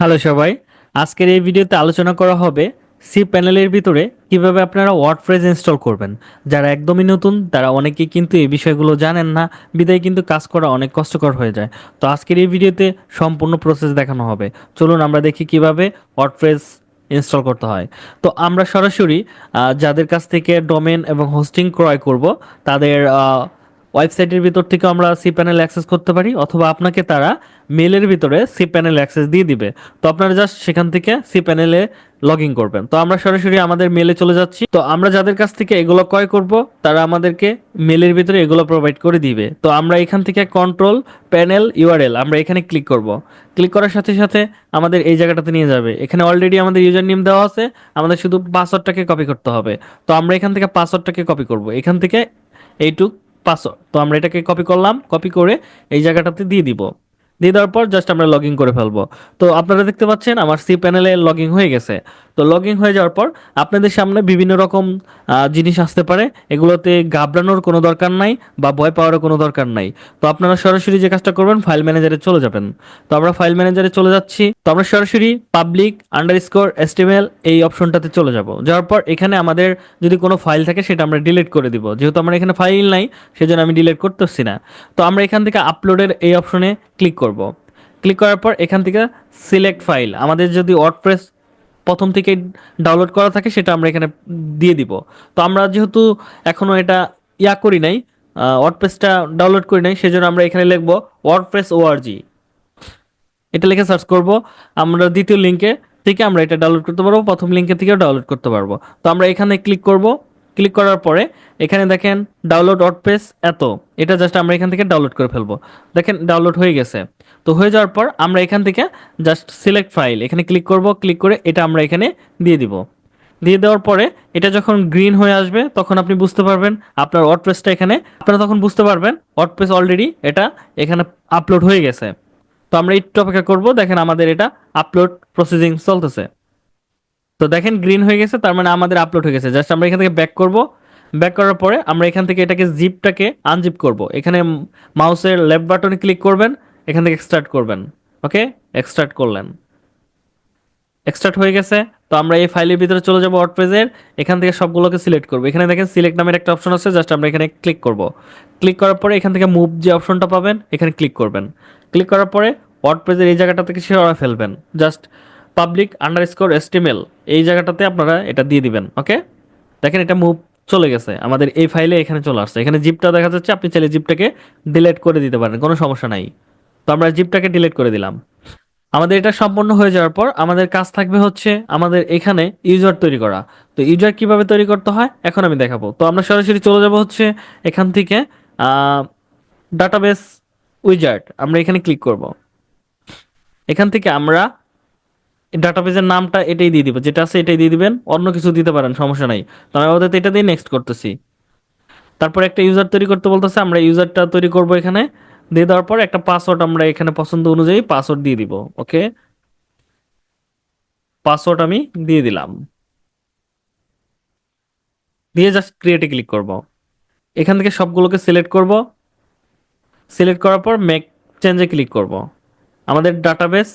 Hello সবাই, আজকের এই ভিডিওতে আলোচনা করা হবে সি প্যানেলের ভিতরে কীভাবে আপনারা ওয়ার্ডপ্রেস ইনস্টল করবেন। যারা একদমই নতুন, তারা অনেকেই কিন্তু এই বিষয়গুলো জানেন না, বিদায় কিন্তু কাজ করা অনেক কষ্টকর হয়ে যায়। তো আজকের এই ভিডিওতে সম্পূর্ণ প্রসেস দেখানো হবে। চলুন আমরা দেখি কীভাবে ওয়ার্ডপ্রেস ইনস্টল করতে হয়। তো আমরা সরাসরি যাদের কাছ থেকে ডোমেন এবং হোস্টিং ক্রয় করব, তাদের ওয়েবসাইটের ভিতর থেকে আমরা সি প্যানেল অ্যাক্সেস করতে পারি, অথবা আপনাকে তারা মেলের ভিতরে সি প্যানেল অ্যাক্সেস দিয়ে দিবে। তো আপনারা জাস্ট সেখান থেকে সি প্যানেলে লগ ইন করবেন। তো আমরা সরাসরি আমাদের মেলে চলে যাচ্ছি। তো আমরা যাদের কাছ থেকে এগুলো ক্রয় করব, তারা আমাদেরকে মেলের ভিতরে এগুলো প্রোভাইড করে দিবে। তো আমরা এখান থেকে কন্ট্রোল প্যানেল ইউআরএল আমরা এখানে ক্লিক করব। ক্লিক করার সাথে সাথে আমাদের এই জায়গাটাতে নিয়ে যাবে। এখানে অলরেডি আমাদের ইউজার নেম দেওয়া আছে। আমাদের শুধু পাসওয়ার্ডটাকে কপি করতে হবে। তো আমরা এখান থেকে পাসওয়ার্ডটাকে কপি করব। এখান থেকে এইটুক পাসওয়ার্ড তো আমরা এটাকে কপি করলাম কপি করে এই জায়গাটাতে দিয়ে দিব। দিয়ে দেওয়ার পর জাস্ট আমরা লগ ইন করে ফেলব। তো আপনারা দেখতে পাচ্ছেন, আমার সি প্যানেলে লগ ইন হয়ে গেছে। তো লগ ইন হয়ে যাওয়ার পর আপনাদের সামনে বিভিন্ন রকম জিনিস আসতে পারে। এগুলোতে ঘাবড়ানোর কোনো দরকার নাই বা ভয় পাওয়ারও কোনো দরকার নাই। তো আপনারা সরাসরি যে কাজটা করবেন, ফাইল ম্যানেজারে চলে যাবেন। তো আমরা ফাইল ম্যানেজারে চলে যাচ্ছি। তো আমরা সরাসরি পাবলিক আন্ডার স্কোর এস্টিমেল এই অপশনটাতে চলে যাব। যাওয়ার পর এখানে আমাদের যদি কোনো ফাইল থাকে, সেটা আমরা ডিলিট করে দিব। যেহেতু আমার এখানে ফাইল নাই, সেজন্য আমি ডিলিট করতেছি না। তো আমরা এখান থেকে আপলোডের এই অপশনে ক্লিক করব। ক্লিক করার পর এখান থেকে সিলেক্ট ফাইল আমাদের যদি ওয়ার্ডপ্রেস প্রথম থেকে ডাউনলোড করা থাকে, সেটা আমরা এখানে দিয়ে দিব। তো আমরা যেহেতু এখনও এটা ইয়া করি নাই ওয়ার্ডপ্রেসটা ডাউনলোড করি নাই, সেজন্য আমরা এখানে লিখব ওয়ার্ডপ্রেস ওআরজি এটা লিখে সার্চ করব, আমরা দ্বিতীয় লিঙ্কে থেকে আমরা এটা ডাউনলোড করতে পারব, প্রথম লিঙ্কে থেকেও ডাউনলোড করতে পারব। তো আমরা এখানে ক্লিক করব ক্লিক করার পরে, এখানে দেখেন ডাউনলোড ওয়ার্ডপ্রেস এত। এটা জাস্ট আমরা এখান থেকে ডাউনলোড করে ফেলব। দেখেন ডাউনলোড হয়ে গেছে। তো হয়ে যাওয়ার পর আমরা এখান থেকে জাস্ট সিলেক্ট ফাইল এখানে ক্লিক করব ক্লিক করে এটা আমরা এখানে দিয়ে দিব। দিয়ে দেওয়ার পরে এটা যখন গ্রিন হয়ে আসবে, তখন আপনি বুঝতে পারবেন আপনার ওয়ার্ডপ্রেসটা এখানে, আপনারা তখন বুঝতে পারবেন ওয়ার্ডপ্রেস অলরেডি এটা এখানে আপলোড হয়ে গেছে। তো আমরা একটু অপেক্ষা করব, দেখেন আমাদের এটা আপলোড প্রসেসিং চলতেছে। তো দেখেন গ্রিন হয়ে গেছে, তার মানে আমাদের আপলোড হয়ে গেছে। জাস্ট আমরা এখান থেকে ব্যাক করব। ব্যাক করার পরে আমরা এখান থেকে এটাকে জিপটাকে আনজিপ করব। এখানে মাউসের লেফট বাটনে ক্লিক করবেন, এখান থেকে এক্সট্রাক্ট করবেন। ওকে এক্সট্রাক্ট করলেন। এক্সট্রাক্ট হয়ে গেছে। তো আমরা এই ফাইলের ভিতরে চলে যাব ওয়ার্ডপ্রেসের এখান থেকে সবগুলোকে সিলেক্ট করব। এখানে দেখেন সিলেক্ট নামের একটা অপশন আছে জাস্ট আমরা এখানে ক্লিক করব। ক্লিক করার পরে এখান থেকে মুভ যে অপশনটা পাবেন, এখানে ক্লিক করবেন। ক্লিক করার পরে ওয়ার্ডপ্রেসের এই জায়গাটা থেকে সরা ফেলবেন। জাস্ট পাবলিক আন্ডার স্কোর এস্টিমেল এই জায়গাটাতে আপনারা এটা দিয়ে দিবেন ওকে দেখেন এটা মুভ চলে গেছে, আমাদের এই ফাইলে এখানে চলে আসছে। এখানে জিপটা দেখা যাচ্ছে, আপনি চাইলে জিপটাকে ডিলেট করে দিতে পারেন, কোনো সমস্যা নাই। তো আমরা জিপটাকে ডিলেট করে দিলাম। আমাদের এটা সম্পন্ন হয়ে যাওয়ার পর আমাদের কাজ থাকবে হচ্ছে আমাদের এখানে ইউজার তৈরি করা। তো ইউজার কীভাবে তৈরি করতে হয়, এখন আমি দেখাবো। তো আমরা সরাসরি চলে যাব হচ্ছে এখান থেকে ডাটাবেস উইজার্ড আমরা এখানে ক্লিক করব। এখান থেকে আমরা ডাটাবেসের নামটা এটাই দিয়ে দিব যেটা আছে এটাই দিয়ে দিবেন, অন্য কিছু দিতে পারেন, সমস্যা নাই। তো আমি আমাদের এটা দিয়ে নেক্সট করতেছি। তারপর একটা ইউজার তৈরি করতে বলতেছে, আমরা ইউজারটা তৈরি করব এখানে। দিয়ে দেওয়ার পর একটা পাসওয়ার্ড আমরা এখানে পছন্দ অনুযায়ী পাসওয়ার্ড দিয়ে দিব, ওকে? পাসওয়ার্ড আমি দিয়ে দিলাম। দিয়ে জাস্ট ক্রিয়েটে ক্লিক করব। এখান থেকে সবগুলোকে সিলেক্ট করব। সিলেক্ট করার পর মেক চেঞ্জে ক্লিক করব। আমাদের ডাটাবেস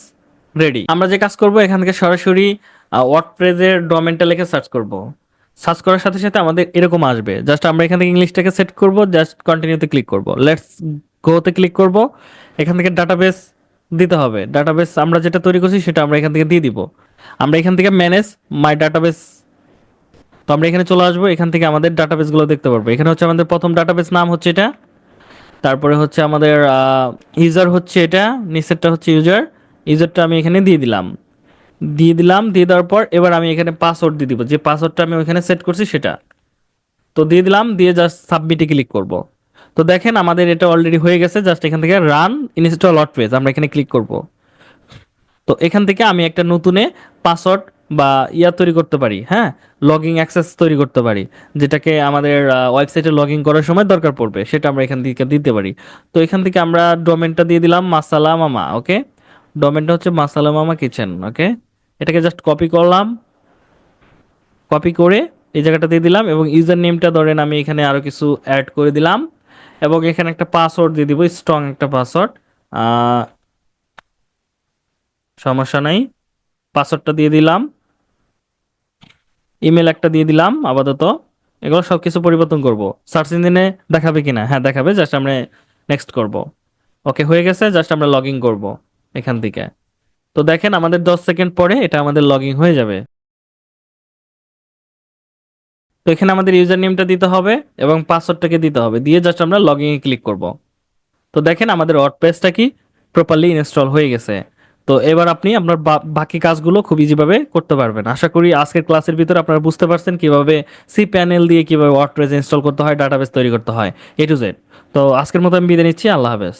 রেডি আমরা যে কাজ করব, এখান থেকে সরাসরি ওয়ার্ডপ্রেসের ডোমেনটা লিখে সার্চ করব। সার্চ করার সাথে সাথে আমাদের এরকম আসবে। জাস্ট আমরা এখান থেকে ইংলিশটাকে সেট করব জাস্ট কন্টিনিউতে ক্লিক করব। লেটস গোতে ক্লিক করব। এখান থেকে ডাটাবেস দিতে হবে। ডাটাবেস আমরা যেটা তৈরি করছি, সেটা আমরা এখান থেকে দিয়ে দিব। আমরা এখান থেকে ম্যানেজ মাই ডাটাবেস তো আমরা এখানে চলে আসব। এখান থেকে আমাদের ডাটাবেসগুলো দেখতে পারব। এখানে হচ্ছে আমাদের প্রথম ডাটাবেস নাম হচ্ছে এটা। তারপরে হচ্ছে আমাদের ইউজার হচ্ছে এটা। নিচেরটা হচ্ছে ইউজার ইউজারটা আমি এখানে দিয়ে দিলাম। দিয়ে দিলাম, দিয়ে দেওয়ার পর এবার আমি এখানে পাসওয়ার্ড দিয়ে দিব। যে পাসওয়ার্ডটা আমি ওইখানে সেট করছি সেটা। তো দিয়ে দিলাম, দিয়ে জাস্ট সাবমিটে ক্লিক করব। তো দেখেন আমাদের এটা অলরেডি হয়ে গেছে জাস্ট এখান থেকে রান ইনস্টল লট পেজ আমরা এখানে ক্লিক করব। তো এখান থেকে আমি একটা নতুনে পাসওয়ার্ড বা ইয়া তৈরি করতে পারি হ্যাঁ? লগইন অ্যাক্সেস তৈরি করতে পারি, যেটাকে আমাদের ওয়েবসাইটে লগ করার সময় দরকার পড়বে, সেটা আমরা এখান থেকে দিতে পারি। তো এখান থেকে আমরা ডোমেনটা দিয়ে দিলাম, মাসালা মামা ওকে ডোমেনটা হচ্ছে মাসালা মামা কিচেন, ওকে? এটাকে জাস্ট কপি করলাম কপি করে এই জায়গাটা দিয়ে দিলাম এবং ইউজার নেমটা ধরেন আমি এখানে আরও কিছু অ্যাড করে দিলাম এবং এখানে একটা পাসওয়ার্ড দিয়ে দিব স্ট্রং একটা পাসওয়ার্ড সমস্যা নাই পাসওয়ার্ডটা দিয়ে দিলাম ইমেল একটা দিয়ে দিলাম আপাতত, এগুলো সব কিছু পরিবর্তন করব। সার্চ ইঞ্জিনে দেখাবে কিনা? হ্যাঁ দেখাবে জাস্ট আমরা নেক্সট করব। ওকে হয়ে গেছে জাস্ট আমরা লগ ইন করব। এখান থেকে। তো দেখেন আমাদের দশ সেকেন্ড পরে এটা আমাদের লগ হয়ে যাবে। তো এখানে আমাদের ইউজার নেমটা দিতে হবে এবং পাসওয়ার্ডটাকে দিতে হবে। দিয়ে জাস্ট আমরা লগ ইনে ক্লিক করব। তো দেখেন আমাদের ওয়ার্ডপ্রেসটা কি প্রপারলি ইনস্টল হয়ে গেছে। তো এবার আপনি আপনার বাকি কাজগুলো খুব ইজিভাবে করতে পারবেন। আশা করি আজকের ক্লাসের ভিতরে আপনারা বুঝতে পারছেন কীভাবে সি প্যানেল দিয়ে কীভাবে ওয়ার্ডপ্রেস ইনস্টল করতে হয় ডাটাবেস তৈরি করতে হয় এ টু জেড তো আজকের মতো আমি বিদায় নিচ্ছি, আল্লাহ হাফেজ।